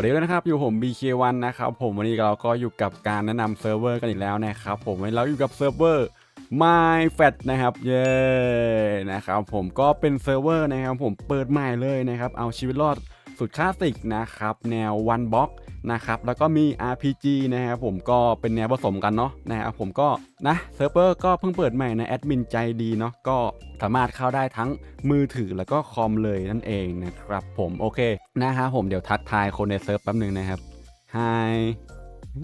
วัสดีด้วยนะครับ อยู่ผม BK1 นะครับผมวันนี้เราก็อยู่กับการแนะนำเซิร์ฟเวอร์กันอีกแล้วนะครับผมวันนี้เราอยู่กับเซิร์ฟเวอร์ MyFat นะครับเย้นะครับผมก็เป็นเซิร์ฟเวอร์นะครับผมเปิดใหม่เลยนะครับเอาชีวิตรอด สุดคลาสสิกนะครับ แนว One Block นะครับแล้วก็มี RPG นะครับผมก็เป็นแนวผสมกันเนาะนะครับผมก็นะเซิร์ฟเวอร์ก็เพิ่งเปิดใหม่นะแอดมินใจดีเนาะก็สามารถเข้าได้ทั้งมือถือแล้วก็คอมเลยนั่นเองนะครับผมโอเคนะครับผมเดี๋ยวทักทายคนในเซิร์ฟแป๊บหนึ่งนะครับ Hi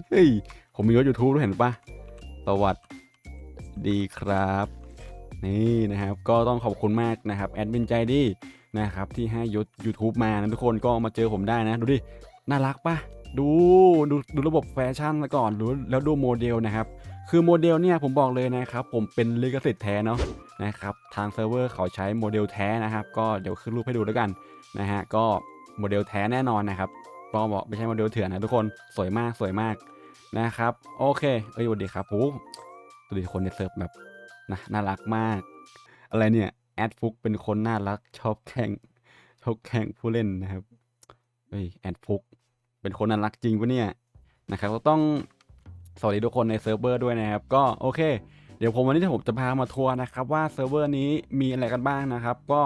เฮ้ยผมมียศยูทูบด้วยเห็นปะสวัสดีครับ นี่นะครับก็ต้องขอบคุณมากนะครับแอดมินใจดี นะครับที่ให้ยศ YouTube มานะทุกคนก็มาเจอผมได้นะ ดูดิ น่ารักปะดูดูดูระบบแฟชั่นมาก่อนดูแล้วดูโมเดลนะครับคือโมเดลเนี่ยผมบอกเลยนะครับผมเป็นลิขสิทธิ์แท้เนาะนะครับทางเซิร์ฟเวอร์เขาใช้โมเดลแท้นะครับก็เดี๋ยวขึ้นรูปให้ดูแล้วกันนะฮะก็โมเดลแท้แน่นอนนะครับก็บอกไม่ใช่โมเดลเถื่อนนะทุกคนสวยมากสวยมากนะครับโอเคเอ้ยสวัสดีครับโอ้ดูดิคนในเซิร์ฟแบบนะน่ารักมาก อะไรเนี่ย แอดฟุกเป็นคนน่ารัก ชอบแข่งชอบแข่งผู้เล่นนะครับเฮ้ยแอดฟุกเป็นคนน่ารักจริงปะเนี่ยนะครับก็ต้องสวัสดีทุกคนในเซิร์ฟเวอร์ด้วยนะครับ ก็โอเค เดี๋ยวผมวันนี้ผมจะพามาทัวร์นะครับว่าเซิร์ฟเวอร์นี้มีอะไรกันบ้างนะครับ ก็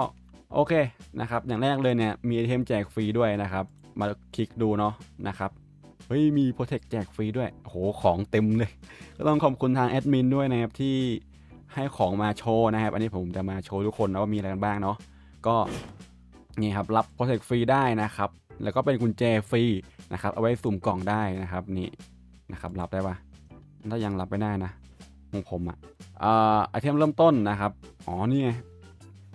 โอเคนะครับอย่างแรกเลยเนี่ยมีไอเทมแจกฟรีด้วยนะครับ มาคลิกดูเนาะนะครับเฮ้ยมีโปรเทคแจกฟรีด้วยโหของเต็มเลย ก็ต้องขอบคุณทางแอดมินด้วยนะครับที่ ให้ของมาโชว์นะครับ อันนี้ผมจะมาโชว์ทุกคนนะว่ามีอะไรกันบ้างเนาะก็นี่ครับรับโปรเทคฟรีได้นะครับ แล้วก็เป็นกุญแจฟรีนะครับเอาไว้สุ่มกล่องได้นะครับนี่นะครับรับได้ปะถ้ายังรับไม่ได้นะของผมอะอ่าไอเทมเริ่มต้นนะครับอ๋อนี่ไง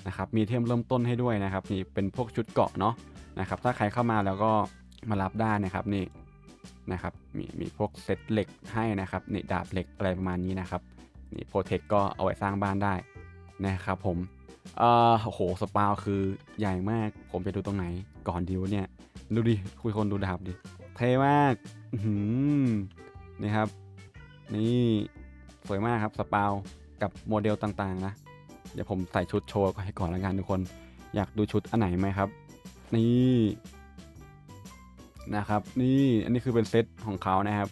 นะครับมีเทมเริ่มต้นให้ด้วยนะครับนี่เป็นพวกชุดเกาะเนาะนะครับถ้าใครเข้ามาแล้วก็มารับได้นะครับนี่นะครับมีมีพวกเซตเหล็กให้นะครับนี่ดาบเหล็กอะไรประมาณนี้นะครับ นี่โปรเทคก็เอาไว้สร้างบ้านได้นะครับผมเอ่อโอ้โหสปาวคือใหญ่มากผมจะดูตรงไหนก่อนดีวเนี่ย ดูดิ คุยคนดูดาบดิ เท่มากหือนี่ครับ นี่สวยมากครับสปาวกับโมเดลต่างๆนะ เดี๋ยวผมใส่ชุดโชว์ให้ก่อนละกันทุกคน อยากดูชุดอันไหนไหมครับ นี่นะครับ นี่อันนี้คือเป็นเซตของเขานะครับ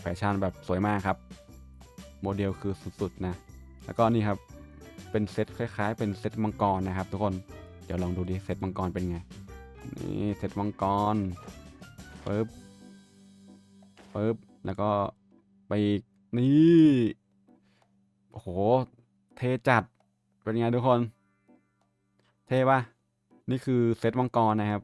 แฟชั่นแบบสวยมากครับ โมเดลคือสุดๆนะ แล้วก็นี่ครับเป็นเซตคล้ายๆ เป็นเซตมังกรนะครับ ทุกคนเดี๋ยวลองดูดิเซตมังกรเป็นไงนี่เซตมังกรปึ๊บปึ๊บแล้วก็ไปนี่โอ้โหเทจัดเป็นไงทุกคน เทปะนี่คือเซตมังกรนะครับ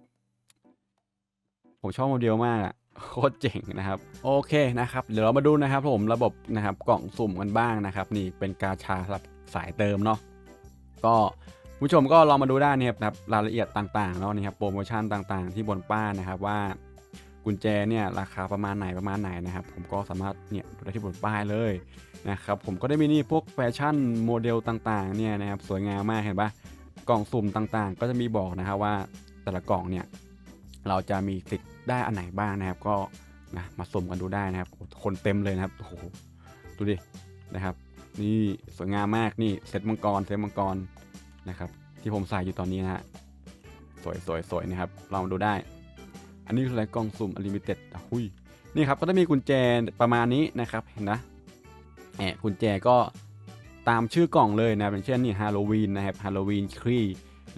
ผมชอบโมเดลมากอะ โคตรเจ๋งนะครับ โอเคนะครับ เดี๋ยวเรามาดูนะครับผมระบบนะครับกล่องสุ่มกันบ้างนะครับ นี่เป็นกาชาสำหรับสายเติมเนาะก็ผู้ชมก็ลองมาดูได้นะครับนะครับรายละเอียดต่างๆเนาะนี่ครับโปรโมชั่นต่างๆ ที่บนป้ายนะครับว่ากุญแจเนี่ยราคาประมาณไหนประมาณไหนนะครับ ผมก็สามารถเนี่ยดูได้ที่บนป้ายเลยนะครับผมก็ได้มีนี่พวกแฟชั่นโมเดลต่างๆเนี่ยนะครับสวยงามมากเห็นปะกล่องสุ่มต่างๆ ก็จะมีบอกนะครับว่าแต่ละกล่องเนี่ยเราจะมีสิทธิ์ ได้อันไหนบ้างนะครับ ก็นะมาสุมกันดูได้นะครับ คนเต็มเลยนะครับโอ้โหดูดินะครับ นี่สวยงามมากนี่เซตมังกรเซตมังกรนะครับ ที่ผมใส่อยู่ตอนนี้นะฮะสวยสวยสวยนะครับลองมาดูได้ อันนี้คืออะไรกล่องสุ่มอลิมิเต็ดหุยนี่ครับก็จะมีกุญแจประมาณนี้นะครับเห็นนะแอบกุญแจก็ตามชื่อกล่องเลยนะเป็นเช่นนี่ฮาโลวีนนะครับฮาโลวีนครี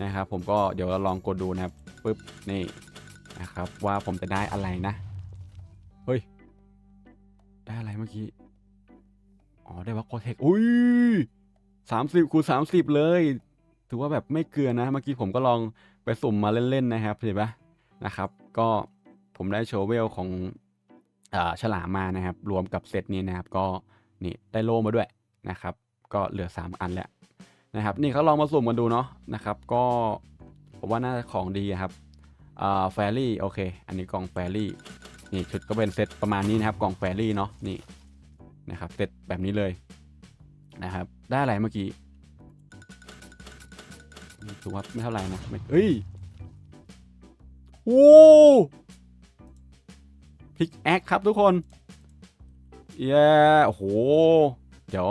นะครับผมก็เดี๋ยวเราลองกดดูนะครับปึ๊บนี่ นะครับ ว่าผมจะได้อะไรนะ เฮ้ย ได้อะไรเมื่อกี้ อ๋อ ได้วัคโคเทคอุ้ยสามสิบคูณสามสิบเลย ถือว่าแบบไม่เกลือนะ เมื่อกี้ผมก็ลองไปสุ่มมาเล่น ๆ นะครับเห็นปะนะครับ ก็ผมได้โชว์เวลของอฉลามมานะครับ รวมกับเซตนี้นะครับ ก็นี่ได้โล่มาด้วยนะครับ ก็เหลือ 3 อันแล้วนะครับ นี่เขาลองมาสุ่มกันดูเนาะนะครับ ก็ผมว่าน่าจะของดีครับ อ่าแฟรี่โอเค อันนี้กล่องแฟรี่นี่ชุดก็เป็นเซตประมาณนี้นะครับกล่องแฟรี่เนาะนี่นะครับเซตแบบนี้เลยนะครับ ได้อะไรเมื่อกี้ถือว่าไม่เท่าไหร่นะเฮ้ยโอ้พิกแอคครับทุกคนเย้โอ้โห เดี๋ยว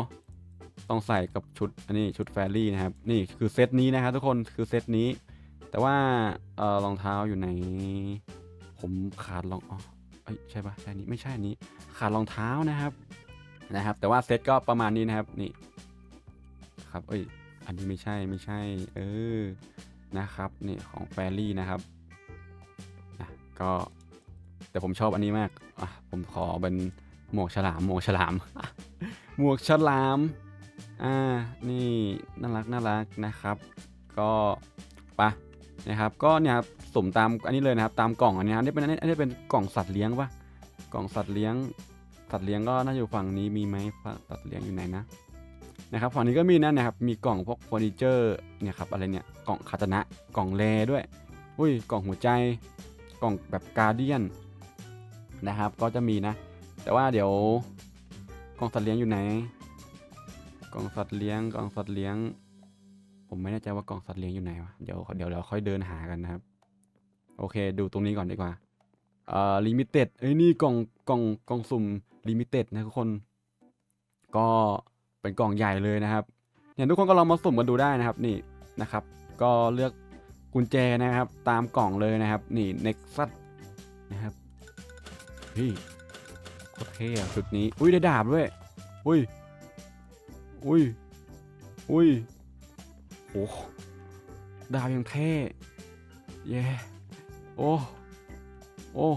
ต้องใส่กับชุด อันนี้ชุดแฟรี่นะครับ นี่คือเซตนี้นะครับทุกคนคือเซตนี้ แต่ว่าเออรองเท้าอยู่ไหนผมขาดรองอ๋อเอ้ยใช่ปะใช่นี้ไม่ใช่อันนี้ ขาดรองเท้านะครับนะครับ แต่ว่าเซตก็ประมาณนี้นะครับนี่ครับเอ้ยอันนี้ไม่ใช่ไม่ใช่ เออนะครับนี่ของแฟรี่นะครับนะก็แต่ผมชอบอันนี้มากอะผมขอเป็นหมวกฉลามหมวกฉลาม หมวกฉลามอ่านี่น่ารักน่ารักนะครับ ก็ไปะ นะครับ ก็เนี่ยครับสุ่มตามอันนี้เลยนะครับ ตามกล่องอันนี้ครับอันนี้เป็นอันนี้อันนี้เป็นกล่องสัตว์เลี้ยงปะกล่องสัตว์เลี้ยง สัตว์เลี้ยงก็น่าอยู่ฝั่งนี้มีไหมสัตว์เลี้ยงอยู่ไหนนะนะครับฝั่งนี้ก็มีนะนะครับ มีกล่องพวกเฟอร์นิเจอร์เนี่ยครับอะไรเนี่ยกล่องคาตนะกล่องแลด้วย อุ้ยกล่องหัวใจ กล่องแบบการเดียนนะครับ ก็จะมีนะ แต่ว่าเดี๋ยวกล่องสัตว์เลี้ยงอยู่ไหน กล่องสัตว์เลี้ยงกล่องสัตว์เลี้ยง ผมไม่แน่ใจว่ากล่องสัตว์เลี้ยงอยู่ไหนวะเดี๋ยวเดี๋ยวเราค่อยเดินหากันนะครับ โอเค ดูตรงนี้ก่อนดีกว่าเอ่อลิมิเต็ดเอ้ยนี่กล่องกล่องกล่องสุ่มลิมิเต็ดนะทุกคน ก็เป็นกล่องใหญ่เลยนะครับเนี่ยทุกคนก็ลองมาสุ่มกันดูได้นะครับนี่นะครับ ก็เลือกกุญแจนะครับ ตามกล่องเลยนะครับ นี่เน็กซัสนะครับเฮ้ยโคตรเท่ะชุดนี้ อุ้ยได้ดาบด้วย อุ้ย อุ้ย อุ้ย โอ้ดาบยังเท่เย้โอ้โอ้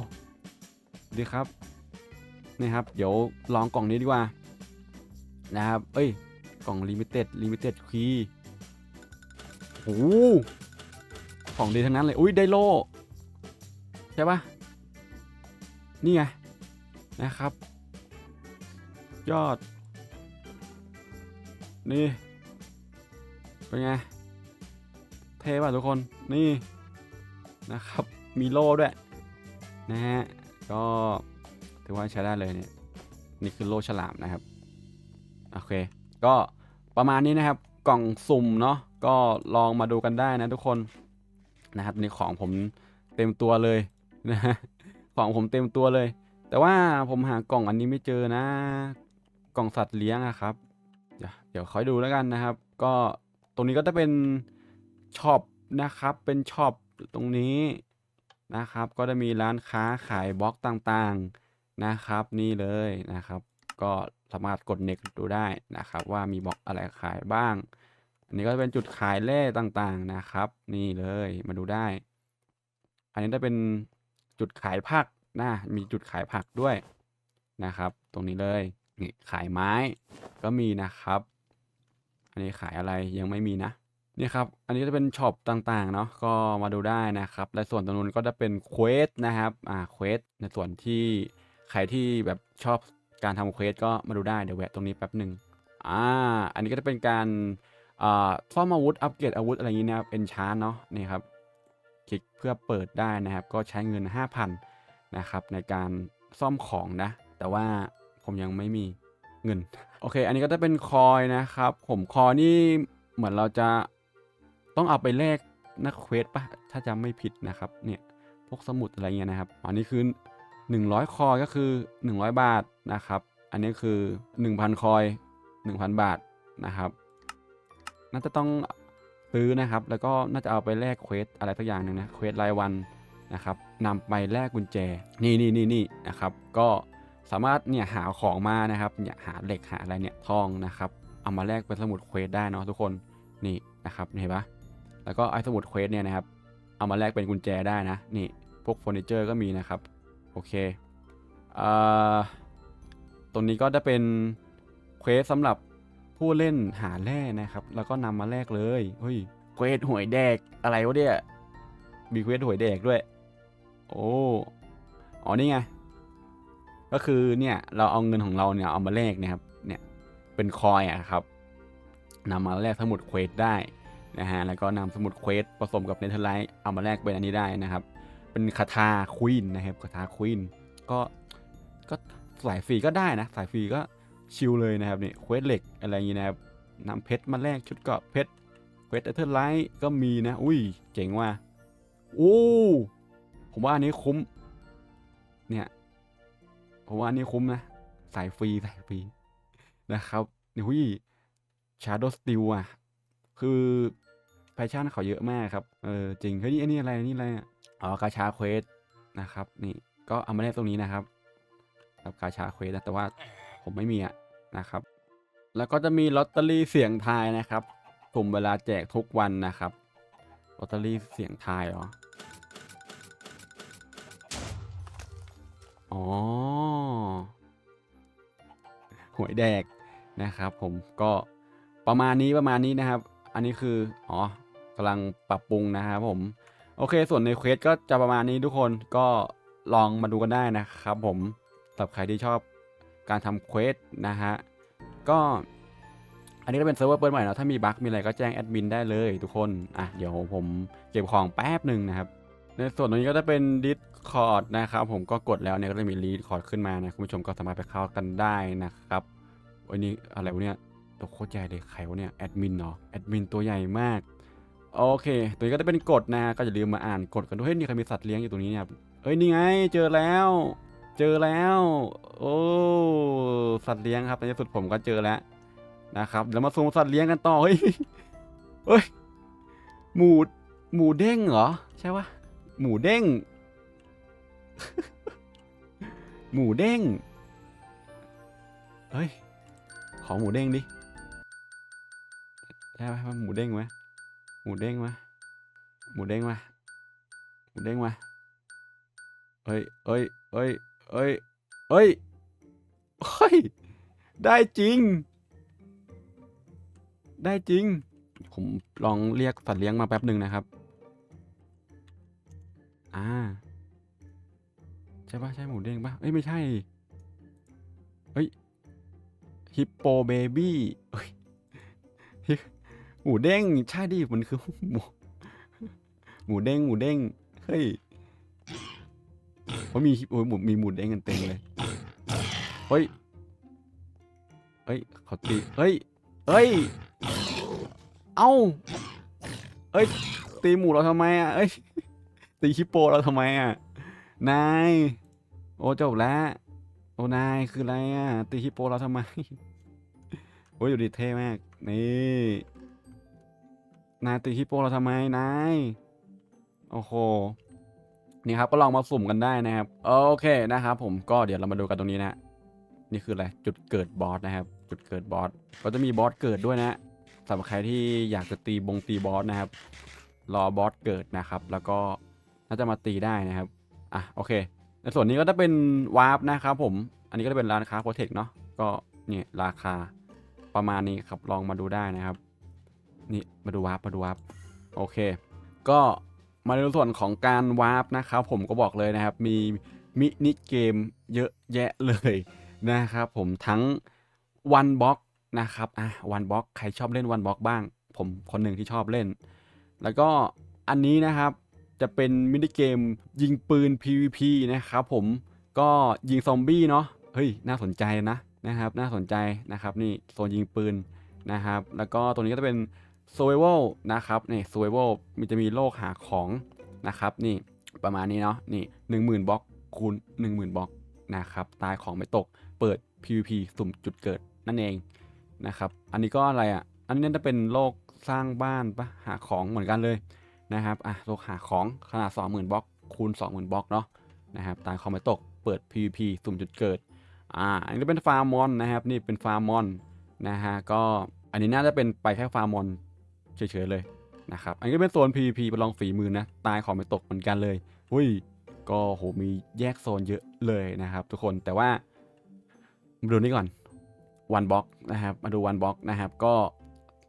ดีครับนี่ครับ เดี๋ยวลองกล่องนี้ดีกว่า นะครับ เอ้ย กล่องลิมิเต็ดลิมิเต็ดคีย์โอ้หของดีทั้งนั้นเลย อุ้ยได้โลใช่ปะนี่ไง นะครับ ยอด นี่ เป็นไง เท่ป่ะทุกคนนี่นะครับ มีโล่ด้วย นะฮะ ก็ถือว่าใช้ได้เลยเนี่ย นี่คือโล่ฉลามนะครับ โอเค ก็ประมาณนี้นะครับ กล่องสุ่มเนาะ ก็ลองมาดูกันได้นะทุกคน นะครับนี่ของผมเต็มตัวเลยนะฮะของผมเต็มตัวเลย แต่ว่าผมหากล่องอันนี้ไม่เจอนะ กล่องสัตว์เลี้ยงอะครับ เดี๋ยวเดี๋ยวคอยดูแล้วกันนะครับ ก็ รงนี้ก็จะเป็นช็อปนะครับ เป็นช็อปตรงนี้นะครับ ก็จะมีร้านค้าขายบล็อกต่างๆนะครับ นี่เลยนะครับ ก็สามารถกดเน็กดูได้นะครับ ว่ามีบล็อกอะไรขายบ้าง อันนี้ก็จะเป็นจุดขายแร่ต่างๆนะครับ นี่เลยมาดูได้ อันนี้จะเป็นจุดขายผักนะมีจุดขายผักด้วยนะครับ ตรงนี้เลยนี่ขายไม้ก็มีนะครับ นนี้ขายอะไรยังไม่มีนะนี่ครับ อันนี้จะเป็นช็อปต่างๆ เนาะ ก็มาดูได้นะครับ และส่วนตรงนู้นก็จะเป็นเควสนะครับ อ่า เควส ในส่วนที่ใครที่แบบชอบการทำเควสก็มาดูได้ เดี๋ยวแวะตรงนี้แป๊บหนึ่งอ่า อันนี้ก็จะเป็นการ อ่า ซ่อมอาวุธ อัปเกรดอาวุธอะไรอย่างนี้นะครับเอนชานเนาะ นี่ครับ คลิกเพื่อเปิดได้นะครับ ก็ใช้เงิน 5,000 นะครับ ในการซ่อมของนะ แต่ว่าผมยังไม่มีเงิน โอเค อันนี้ก็จะเป็นคอยนะครับ ผมคอยนี่เหมือนเราจะต้องเอาไปแลกนักเควสปะถ้าจำไม่ผิดนะครับเนี่ยพวกสมุดอะไรเงี้ยนะครับอันนี้คือ 100 คอยก็คือ 100 บาทนะครับ อันนี้คือ 1,000 คอย 1,000 บาทนะครับน่าจะต้องซื้อนะครับ แล้วก็น่าจะเอาไปแลกเควสอะไรสักอย่างหนึ่งนะเควสรายวันนะครับนำไปแลกกุญแจนี่นี่นี่นี่นะครับ ก็ สามารถเนี่ยหาของมานะครับเนี่ยหาเหล็กหาอะไรเนี่ยทองนะครับเอามาแลกเป็นสมุดเควสได้เนาะทุกคนนี่นะครับเห็นปะแล้วก็ไอ้สมุดเควสเนี่ยนะครับเอามาแลกเป็นกุญแจได้นะนี่พวกเฟอร์นิเจอร์ก็มีนะครับโอเคเอ่อตรงนี้ก็จะเป็นเควสสำหรับผู้เล่นหาแร่นะครับ แล้วก็นำมาแลกเลยเฮ้ยเควสหวยแดกอะไรวะเนี่ยมีเควสหวยแดกด้วย โอ้อ๋อนี่ไง ก็คือเนี่ยเราเอาเงินของเราเนี่ยเอามาแลกนะครับเนี่ยเป็นคอยอะครับนำมาแลกสมุดเควสได้นะฮะแล้วก็นำสมุดเควสผสมกับเนเธอร์ไลท์เอามาแลกเป็นอันนี้ได้นะครับ เป็นคาถาควีนนะครับคาถาควีนก็ก็สายฟรีก็ได้นะสายฟรีก็ชิลเลยนะครับนี่เควสเหล็กอะไรอย่างงี้นะครับนำเพชรมาแลกชุดเกาะเพชรเควสเนเธอร์ไลท์ก็มีนะ อุ้ยเจ๋งว่ะโอ้ผมว่าอันนี้คุ้มเนี่ย ผมว่าอันนี้คุ้มนะ สายฟรีสายฟรีนะครับนี่หุยชาร์ดสติลอะ คือแฟชั่นเขาเยอะมากครับ เออจริง เฮ้ยนี่อันนี้อะไรนี่อะไรอ๋อกาชาเควสนะครับ นี่ก็เอามาเล่นตรงนี้นะครับกับกาชาเควสนะแต่ว่าผมไม่มีอะนะครับ แล้วก็จะมีลอตเตอรี่เสียงทายนะครับสุ่มเวลาแจกทุกวันนะครับลอตเตอรี่เสียงทายเหรอ อ๋อหวยแดกนะครับผมก็ประมาณนี้ประมาณนี้นะครับ อันนี้คืออ๋อกำลังปรับปรุงนะครับผม โอเค ส่วนในเควสก็จะประมาณนี้ทุกคนก็ลองมาดูกันได้นะครับผมสำหรับใครที่ชอบการทำเควสนะฮะก็อันนี้ก็เป็นเซิร์ฟเวอร์เปิดใหม่เนาะถ้ามีบั๊กมีอะไรก็แจ้งแอดมินได้เลยทุกคน อะ เดี๋ยวผมเก็บของแป๊บหนึ่งนะครับ ในส่วนตรงนี้ก็จะเป็นดิส Discord นะครับผมก็กดแล้วเนี่ยก็จะมี Discord ขึ้นมานะคุณผู้ชมก็สามารถไปเข้ากันได้นะครับโอ้ยนี่อะไรวะเนี่ยตัวโคตรใหญ่เลยใครวะเนี่ยแอดมินเนาะแอดมินตัวใหญ่มากโอเค ตัวนี้ก็จะเป็นกฎนะก็อย่าลืมมาอ่านกฎกันด้วยเฮ้ยนี่ใครมีสัตว์เลี้ยงอยู่ตรงนี้เนี่ยเอ้ยนี่ไงเจอแล้ว เจอแล้ว โอ้สัตว์เลี้ยงครับในที่สุดผมก็เจอแล้วนะครับเดี๋ยวมาซูมสัตว์เลี้ยงกันต่อเฮ้ยเฮ้ยหมูหมูเด้งเหรอใช่ปะหมูเด้ง หมูเด้ง เฮ้ย ขอหมูเด้งดิใช่ไหมหมูเด้งไหมหมูเด้งไหมหมูเด้งไหมหมูเด้งไหมเอ้ยเอ้ยเอ้ยเอ้ยเอ้ยเฮ้ย ได้จริง ได้จริง ผมลองเรียกสัตว์เลี้ยงมาแป๊บหนึ่งนะครับ อ่า ใช่ปะใช่หมูเด้งปะเอ้ยไม่ใช่เฮ้ยฮิปโปเบบี้เฮ้ยหมูเด้งใช่ดิมันคือหมูหมูเด้งหมูเด้งเฮ้ยว่ามีโอ้ยหมูมีหมูเด้งกันเต็มเลยเฮ้ยเฮ้ยเขาตีเฮ้ยเฮ้ยเอ้าเอ้ยตีหมูเราทำไมอะเอ้ยตีฮิปโปเราทำไมอะ นาย โอ้จบแล้ว โอ้นายคืออะไรอะ ตีฮิปโปเราทำไม โอ้ยอยู่ดีเท่มาก นี่ นายตีฮิปโปเราทำไมนาย โอ้โห นี่ครับก็ลองมาสุ่มกันได้นะครับ โอเคนะครับ ผมก็เดี๋ยวเรามาดูกันตรงนี้นะ นี่คืออะไร จุดเกิดบอสนะครับ จุดเกิดบอส ก็จะมีบอสเกิดด้วยนะสำหรับใครที่อยากจะตีบงตีบอสนะครับ รอบอสเกิดนะครับ แล้วก็น่าจะมาตีได้นะครับ อะโอเค ในส่วนนี้ก็จะเป็นวาร์ปนะครับผม อันนี้ก็จะเป็นร้านค้าโปรเทคเนาะ ก็เนี่ยราคาประมาณนี้ครับ ลองมาดูได้นะครับ นี่มาดูวาร์ปมาดูวาร์ปโอเค ก็มาในส่วนของการวาร์ปนะครับผมก็บอกเลยนะครับ มีมินิเกมเยอะแยะเลยนะครับผมทั้งวันบ็อกนะครับอะวันบ็อกใครชอบเล่นวันบ็อกบ้าง ผมคนหนึ่งที่ชอบเล่น แล้วก็อันนี้นะครับ จะเป็นมินิเกมยิงปืน PVP นะครับผมก็ยิงซอมบี้เนาะเฮ้ยน่าสนใจนะนะครับน่าสนใจนะครับนี่โซนยิงปืนนะครับแล้วก็ตัวนี้ก็จะเป็น Survival นะครับนี่ Survival มันจะมีโลกหาของนะครับนี่ประมาณนี้เนาะนี่หนึ่งหมื่นบล็อกคูณหนึ่งหมื่นบล็อกนะครับตายของไม่ตกเปิด PVP สุ่มจุดเกิดนั่นเองนะครับอันนี้ก็อะไรอะอันนี้น่าจะเป็นโลกสร้างบ้านปะหาของเหมือนกันเลย นะครับอะโลกหาของขนาด 20,000บล็อกคูณ20,000บล็อกเนาะนะครับตายคอมไม่ตกเปิด PVP สุ่มจุดเกิดอ่าอันนี้เป็นฟาร์มอนนะครับนี่เป็นฟาร์มอนนะฮะก็อันนี้น่าจะเป็นไปแค่ฟาร์มอนเฉยๆเลยนะครับอันนี้เป็นโซน PVP ไปลองฝีมือนะตายของไม่ตกเหมือนกันเลยหุ้ยก็โหมีแยกโซนเยอะเลยนะครับ ทุกคนแต่ว่ามาดูนี่ก่อนวันบล็อกนะครับมาดูวันบล็อกนะครับก็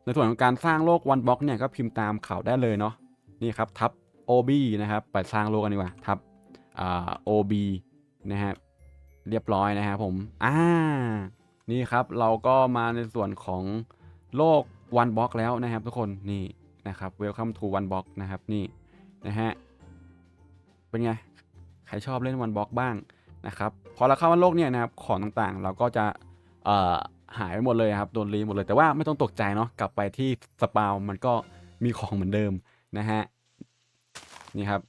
ในส่วนของการสร้างโลกวันบล็อกเนี่ยก็พิมพ์ตามข่าวได้เลยเนาะ นี่ครับทับ OB นะครับไปสร้างโลกกันดีกว่าทับโอ่า OB นะครับเรียบร้อยนะครับผมอ่านี่ครับเราก็มาในส่วนของโลก One Block แล้วนะครับทุกคนนี่นะครับ Welcome to One Block นะครับนี่นะฮะเป็นไงใครชอบเล่น One Block บ้างนะครับพอเราเข้ามาโลกเนี่ยนะครับของต่างๆ เราก็จะหายไปหมดเลยครับโดนรีหมดเลยแต่ว่าไม่ต้องตกใจเนาะกลับไปที่สปาวมันก็มีของเหมือนเดิม นะฮะนี่ครับ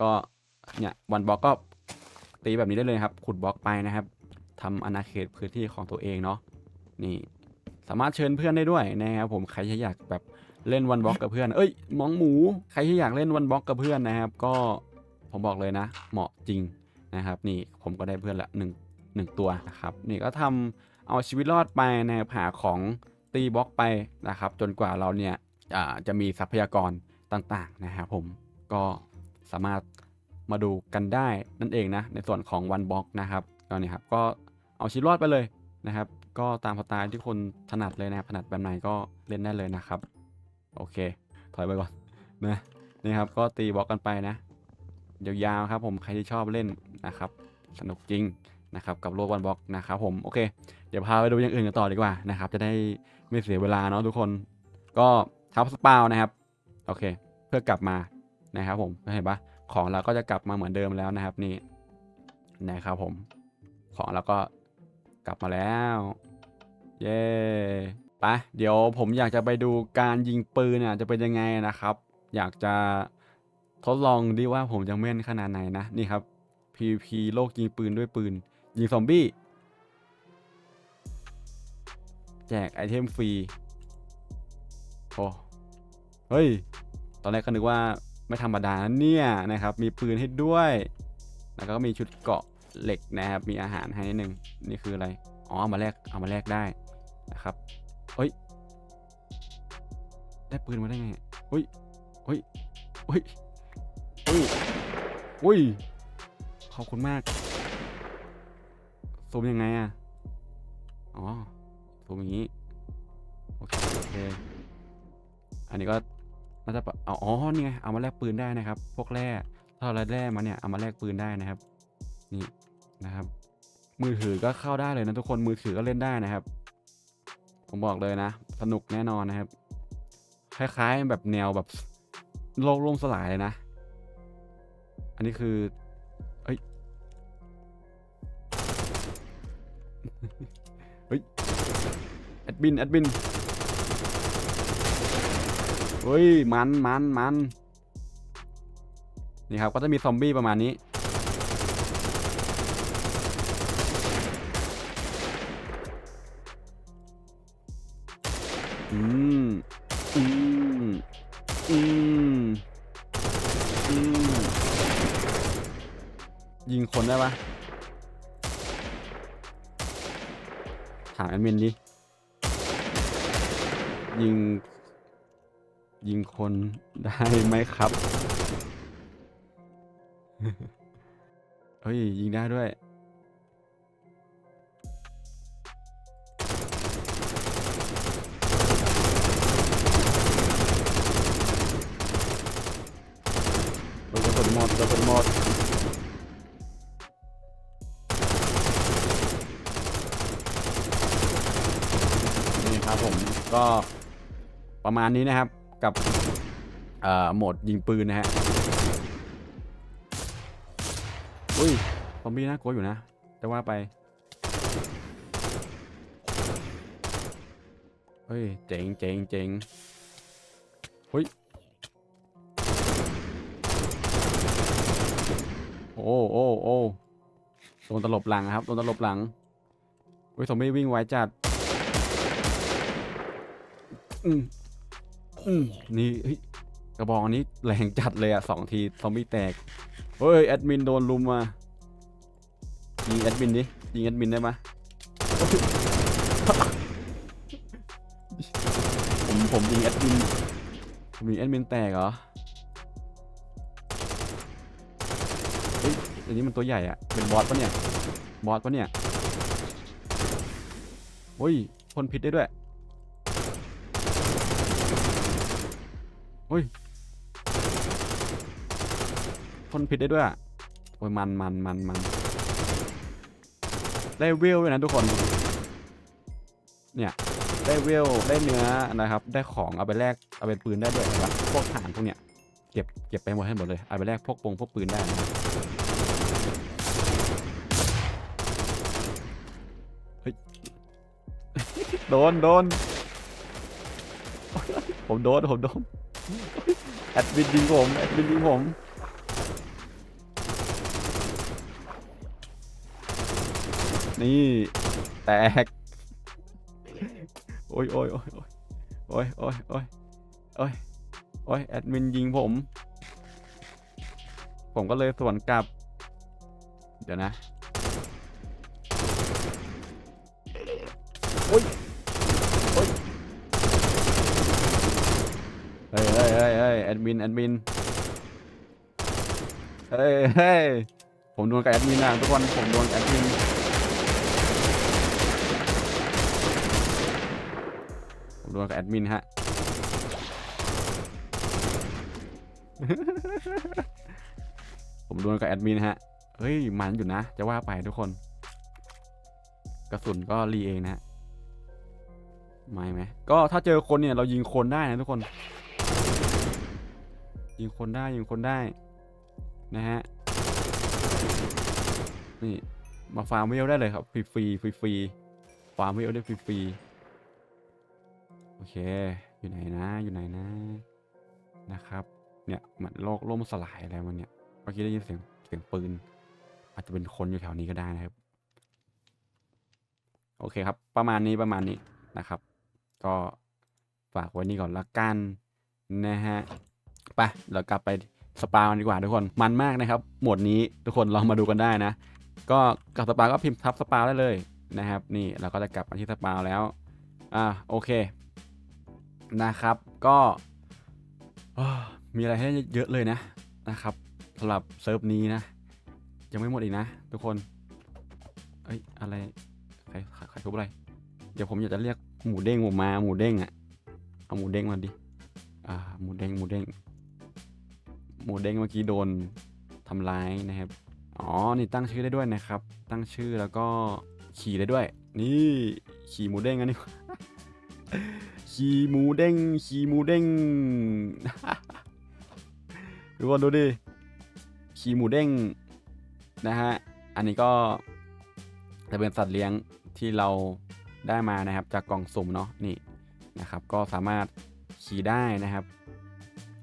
ก็เนี่ยวันบล็อกก็ตีแบบนี้ได้เลยครับขุดบล็อกไปนะครับทำอาณาเขตพื้นที่ของตัวเองเนาะนี่สามารถเชิญเพื่อนได้ด้วยนะครับผมใครที่อยากแบบเล่นวันบล็อกกับเพื่อน เอ้ยมองหมู ใครที่อยากเล่นวันบล็อกกับเพื่อนนะครับ ก็ผมบอกเลยนะ เหมาะจริงนะครับ นี่ผมก็ได้เพื่อนละหนึ่งหนึ่งตัวนะครับ นี่ก็ทำเอาชีวิตรอดไปในะครับหาของตีบล็อกไปนะครับ จนกว่าเราเนี่ย จะมีทรัพยากรต่างๆนะครับผมก็สามารถมาดูกันได้นั่นเองนะ ในส่วนของวันบล็อกนะครับก็นี่ครับก็เอาชีวิตรอดไปเลยนะครับ ก็ตามสไตล์ที่คนถนัดเลยนะถนัดแบบไหนก็เล่นได้เลยนะครับ โอเค ถอยไปก่อนนะนี่ครับก็ตีบล็อกกันไปนะยาวๆครับผมใครที่ชอบเล่นนะครับ สนุกจริงนะครับกับโลกวันบล็อกนะครับผมโอเค เดี๋ยวพาไปดูอย่างอื่นกันต่อดีกว่านะครับ จะได้ไม่เสียเวลาเนาะทุกคนก็ ทับสปาวนะครับ โอเค เพื่อกลับมานะครับผมเห็นปะของเราก็จะกลับมาเหมือนเดิมแล้วนะครับนี่นะครับผม ของเราก็กลับมาแล้ว เย้ไปเดี๋ยวผมอยากจะไปดูการยิงปืนเนี่ยจะเป็นยังไงนะครับ อยากจะทดลองดิว่าผมจะแม่นขนาดไหนนะนี่ครับ PVP โลกยิงปืนด้วยปืน ยิงซอมบี้ แจกไอเทมฟรี โอ้เฮ้ย ตอนแรกก็นึกว่าไม่ธรรมดานเนี่ยนะครับ มีปืนให้ด้วย แล้วก็มีชุดเกาะเหล็กนะครับ มีอาหารให้นิดนึง นี่คืออะไร อ๋อเอามาแลก เอามาแลกได้นะครับเฮ้ย ได้ปืนมาได้ไงเฮ้ยเฮ้ยเฮ้ยเฮ้ยเฮ้ย ขอบคุณมาก ซูมยังไงอะอ๋อซูมอย่างนี้ โอเค โอเค อันนี้ก็น่าจะเอาอ๋อนี่ไงเอามาแลกปืนได้นะครับ พวกแร่ถ้าเราแร่มาเนี่ยเอามาแลกปืนได้นะครับ นี่นะครับ มือถือก็เข้าได้เลยนะทุกคนมือถือก็เล่นได้นะครับ ผมบอกเลยนะ สนุกแน่นอนนะครับ คล้ายๆแบบแนวแบบโลกล่มสลายเลยนะ อันนี้คือ เอ้ย เฮ้ย แอดบิน แอดบิน เฮ้ยมันมันมันนี่ครับก็จะมีซอมบี้ประมาณนี้ อืม อืม อืม อืม ยิงคนได้ปะถามแอดมินดิ ยิง ยิงคนได้ไหมครับ เฮ้ย ยิงได้ด้วยโดนกระสุนหมดกระสุนหมดนี่ครับผมก็ประมาณนี้นะครับ กับโหมดยิงปืนนะฮะ อุ้ยซอมบี้น่ากลัวอยู่นะ แต่ว่าไปเฮ้ย เจ๋งเจ๋งเจ๋งเฮ้ย โอ้โอ้โอ้โดนตลบหลังครับ โดนตลบหลังเฮ้ยซอมบี้วิ่งไวจัด อืม อืมนี่เฮ้ยกระบอกอันนี้แรงจัดเลยอะสองทีซอมบี้แตก เฮ้ยแอดมินโดนลุมมายิงแอดมินดิยิงแอดมินได้ไหมผมผมยิงแอดมินผมยิงแอดมินแตกเหรอเฮ้ยอันนี้มันตัวใหญ่อะเป็นบอสปะเนี่ยบอสปะเนี่ยเฮ้ยพ่นพิษได้ด้วย ฮ้ยพ่นพิษได้ด้วยอะโอ้ยมันมันมันมันได้เวลด้วยนะทุกคน เนี่ยได้เวลได้เนื้อนะครับ ได้ของเอาไปแลกเอาเป็นปืนได้ด้วยเห็นปะพวกฐานพวกเนี้ยเก็บเก็บไปหมดให้หมดเลยเอาไปแลกพวกปงพวกปืนได้นะเฮ้ยโดนโดนผมโดนผมโดน แอดมินยิงผมแอดมินยิงผมนี่ แตกโอ้ยโอ้ยโอ้ยโอ้ยโอ้ยโอ้ยโอ้ยโอ้ยโอ้ยแอดมินยิงผม ผมก็เลยสวนกลับ เดี๋ยวนะ ดมินแอดมินเฮ้ยเฮ้ยผมโดนกับแอดมินนะทุกคนผมโดนกับแอดมินผมโดนกับแอดมินฮะผมโดนกับแอดมินฮะเฮ้ยมันอยู่นะ จะว่าไปทุกคน กระสุนก็รีเองนะไม่ไหมก็ถ้าเจอคนเนี่ยเรายิงคนได้นะทุกคน ยิงคนได้ยิงคนได้นะฮะนี่มาฟาร์มเวลได้เลยครับฟรีฟรีฟรีฟรีฟาร์มเวลได้ฟรีฟรีโอเค อยู่ไหนนะอยู่ไหนนะนะครับเนี่ยเหมือนโลกล่มสลายอะไรมันเนี่ยเมื่อกี้ได้ยินเสียงเสียงปืน อาจจะเป็นคนอยู่แถวนี้ก็ได้นะครับ โอเคครับ ประมาณนี้ประมาณนี้นะครับ ก็ฝากไว้นี่ก่อนละกันนะฮะ ไปเรากลับไปสปากันดีกว่าทุกคนมันมากนะครับ หมวดนี้ทุกคนลองมาดูกันได้นะ ก็กับสปาก็พิมพ์ทับสปาได้เลยนะครับ นี่เราก็จะกลับมาที่สปาแล้วอ่าโอเคนะครับ ก็มีอะไรให้เยอะเลยนะนะครับสำหรับเซิร์ฟนี้นะ ยังไม่หมดอีกนะ ทุกคนเอ้ยอะไรใครใครทุบอะไร เดี๋ยวผมอยากจะเรียกหมูเด้งผมมาหมูเด้งอะเอาหมูเด้งมาดิอ่าหมูเด้งหมูเด้ง หมูเด้งเมื่อกี้โดนทำร้ายนะครับ อ๋อ นี่ตั้งชื่อได้ด้วยนะครับ ตั้งชื่อแล้วก็ขี่ได้ด้วย นี่ขี่หมูเด้งอันนี้ขี่หมูเด้งขี่หมูเด้งทุกคนดูดิขี่หมูเด้งนะฮะ อันนี้ก็จะเป็นสัตว์เลี้ยงที่เราได้มานะครับ จากกล่องสุ่มเนาะนี่นะครับ ก็สามารถขี่ได้นะครับ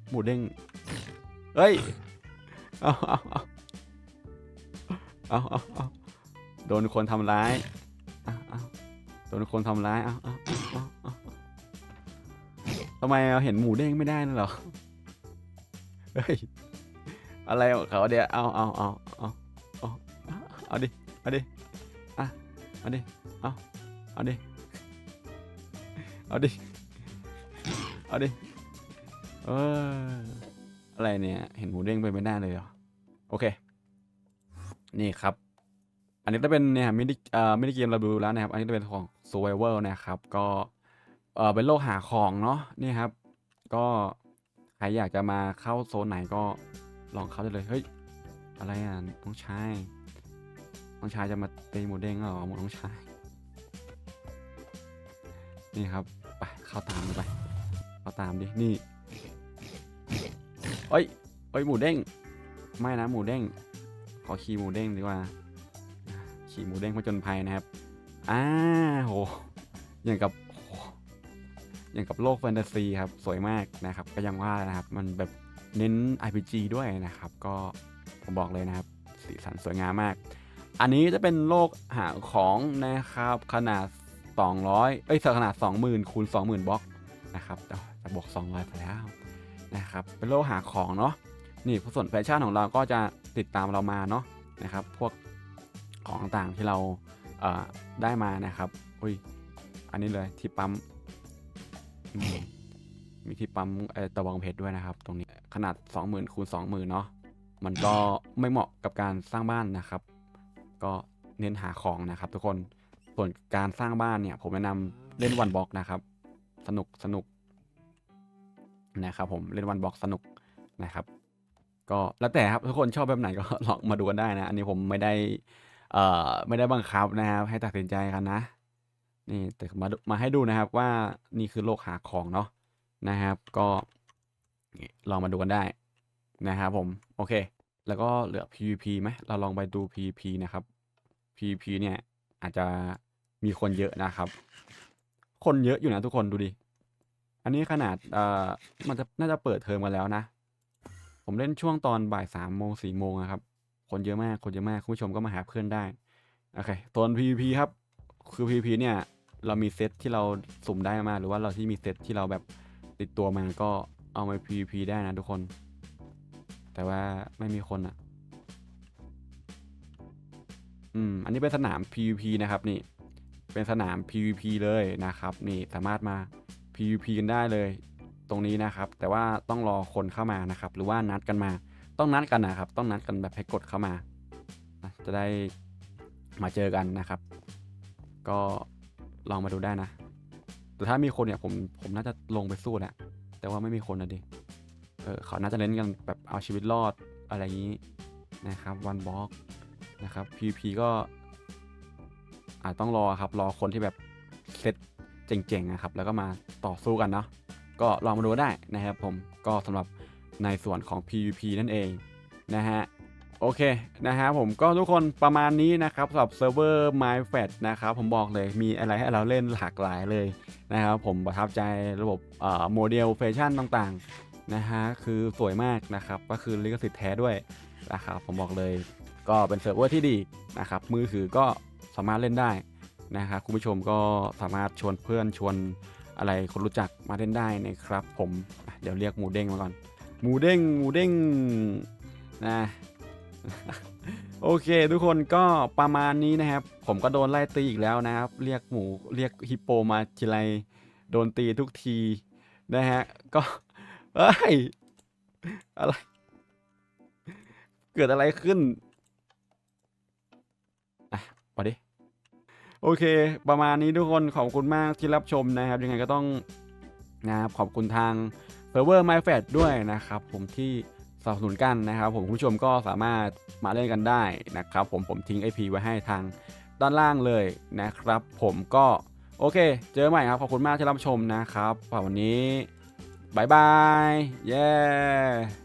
หมูเด้ง เฮ้ย เอาเอาเอาเอาเอาเอาโดนคนทำร้ายเอาเอาโดนคนทำร้ายเอาเอาเอาเอาทำไมเราเห็นหมูเด้งไม่ได้นะหรอ เฮ้ย อะไรของเขาเดี๋ยวเอาเอาเอาเอาเอาเอาดิ เอาดิ อะ เอาดิ เอา เอาดิ เอาดิ เอาดิ เออ อะไรเนี่ย เห็นหมูเด้งไปไม่ได้เลยเหรอ โอเค นี่ครับ อันนี้จะเป็นเนี่ยมินิเอ่อมินิเกมเราดูแล้วนะครับ อันนี้จะเป็นของ Survivor นะครับ ก็เออเป็นโลกหาของเนาะนี่ครับ ก็ใครอยากจะมาเข้าโซนไหนก็ลองเข้าได้เลย เฮ้ย อะไรอะน้องชายน้องชายจะมาตีหมูเด้งเหรอหมูน้องชาย นี่ครับ ไปเข้าตามไป เข้าตามดิ นี่ เอ้ยเอ้ยหมูเด้ง ไม่นะหมูเด้ง ขอขี่หมูเด้งดีกว่า ขี่หมูเด้งผจญภัยนะครับ อ้าโห อย่างกับอย่างกับโลกแฟนตาซีครับสวยมากนะครับ ก็ยังว่านะครับ มันแบบเน้น RPG ด้วยนะครับ ก็ผมบอกเลยนะครับ สีสันสวยงามมาก อันนี้จะเป็นโลกหาของนะครับ ขนาด 200 เอ้ยขนาด 20,000คูณ20,000บล็อกนะครับจะจะบวก200ไปแล้ว นะครับเป็นโลกหาของเนาะนี่ส่วนแฟชั่นของเราก็จะติดตามเรามาเนาะนะครับ พวกของต่างๆที่เราเได้มานะครับอุ้ยอันนี้เลยที่ปั๊มมีที่ปั๊มเอ่อตะวองเพชรด้วยนะครับ ตรงนี้ขนาด 20,000คูณ20,000เนาะมันก็ไม่เหมาะกับการสร้างบ้านนะครับ ก็เน้นหาของนะครับ ทุกคนส่วนการสร้างบ้านเนี่ย ผมแนะนำเล่นวันบล็อกนะครับ สนุกสนุก นะครับผมเล่นวันบ็อกสนุกนะครับ ก็แล้วแต่ครับทุกคนชอบแบบไหนก็ลองมาดูกันได้นะ อันนี้ผมไม่ได้เอ่อไม่ได้บังคับนะครับ ให้ตัดสินใจกันนะ นี่แต่มาดูมาให้ดูนะครับว่านี่คือโลกหาของเนาะนะครับ ก็ลองมาดูกันได้นะครับผมโอเค แล้วก็เหลือ PVP ไหมเราลองไปดู PVP นะครับ PVP เนี่ยอาจจะมีคนเยอะนะครับ คนเยอะอยู่นะทุกคนดูดิ อันนี้ขนาดเอ่อมันจะน่าจะเปิดเทอมกันแล้วนะ ผมเล่นช่วงตอนบ่ายสามโมงสี่โมงอะครับ คนเยอะมากคนเยอะมากคุณผู้ชมก็มาหาเพื่อนได้โอเคตัว PVP ครับคือ PVP เนี่ยเรามีเซตที่เราสุ่มได้มา หรือว่าเราที่มีเซตที่เราแบบติดตัวมาก็เอามา PVP ได้นะทุกคน แต่ว่าไม่มีคนอะ อืม อันนี้เป็นสนาม PVP นะครับนี่ เป็นสนาม PVP เลยนะครับ นี่สามารถมา PVP กันได้เลยตรงนี้นะครับ แต่ว่าต้องรอคนเข้ามานะครับ หรือว่านัดกันมา ต้องนัดกันนะครับ ต้องนัดกันแบบให้กดเข้ามา จะได้มาเจอกันนะครับ ก็ลองมาดูได้นะ แต่ถ้ามีคนเนี่ยผมผมน่าจะลงไปสู้แหละแต่ว่าไม่มีคนนะดิ เออเขาน่าจะเล่นกันแบบเอาชีวิตรอดอะไรอย่างนี้นะครับ วันบล็อกนะครับ PVP ก็อาจต้องรอครับ รอคนที่แบบเซต เจ๋งๆนะครับแล้วก็มาต่อสู้กันเนาะก็ลองมาดูได้นะครับผมก็สำหรับในส่วนของ PVP นั่นเองนะฮะโอเคนะฮะผมก็ทุกคนประมาณนี้นะครับสำหรับเซิร์ฟเวอร์ MyFat นะครับผมบอกเลยมีอะไรให้เราเล่นหลากหลายเลยนะครับผมประทับใจระบบโมเดลแฟชั่นต่างๆนะฮะคือสวยมากนะครับก็คือลิขสิทธิ์แท้ด้วยนะครับผมบอกเลยก็เป็นเซิร์ฟเวอร์ที่ดีนะครับมือถือก็สามารถเล่นได้ นะครับคุณผู้ชมก็สามารถชวนเพื่อนชวนอะไรคนรู้จักมาเล่นได้นะครับ ผมเดี๋ยวเรียกหมูเด้งมาก่อน หมูเด้งหมูเด้งนะโอเค ทุกคนก็ประมาณนี้นะครับ ผมก็โดนไล่ตีอีกแล้วนะครับ เรียกหมูเรียกฮิปโปมาทีไรโดนตีทุกทีนะฮะก็เอ้ยอะไร เกิดอะไรขึ้นอะมาดิ โอเค ประมาณนี้ทุกคนขอบคุณมากที่รับชมนะครับ ยังไงก็ต้องนะครับขอบคุณทางเซิร์ฟเวอร์ MyFat ด้วยนะครับ ผมที่สนับสนุนกันนะครับผมคุณผู้ชมก็สามารถมาเล่นกันได้นะครับ ผมผมทิ้ง IP ไว้ให้ทางด้านล่างเลยนะครับ ผมก็โอเค เจอใหม่ครับ ขอบคุณมากที่รับชมนะครับวันนี้บายบาย เย้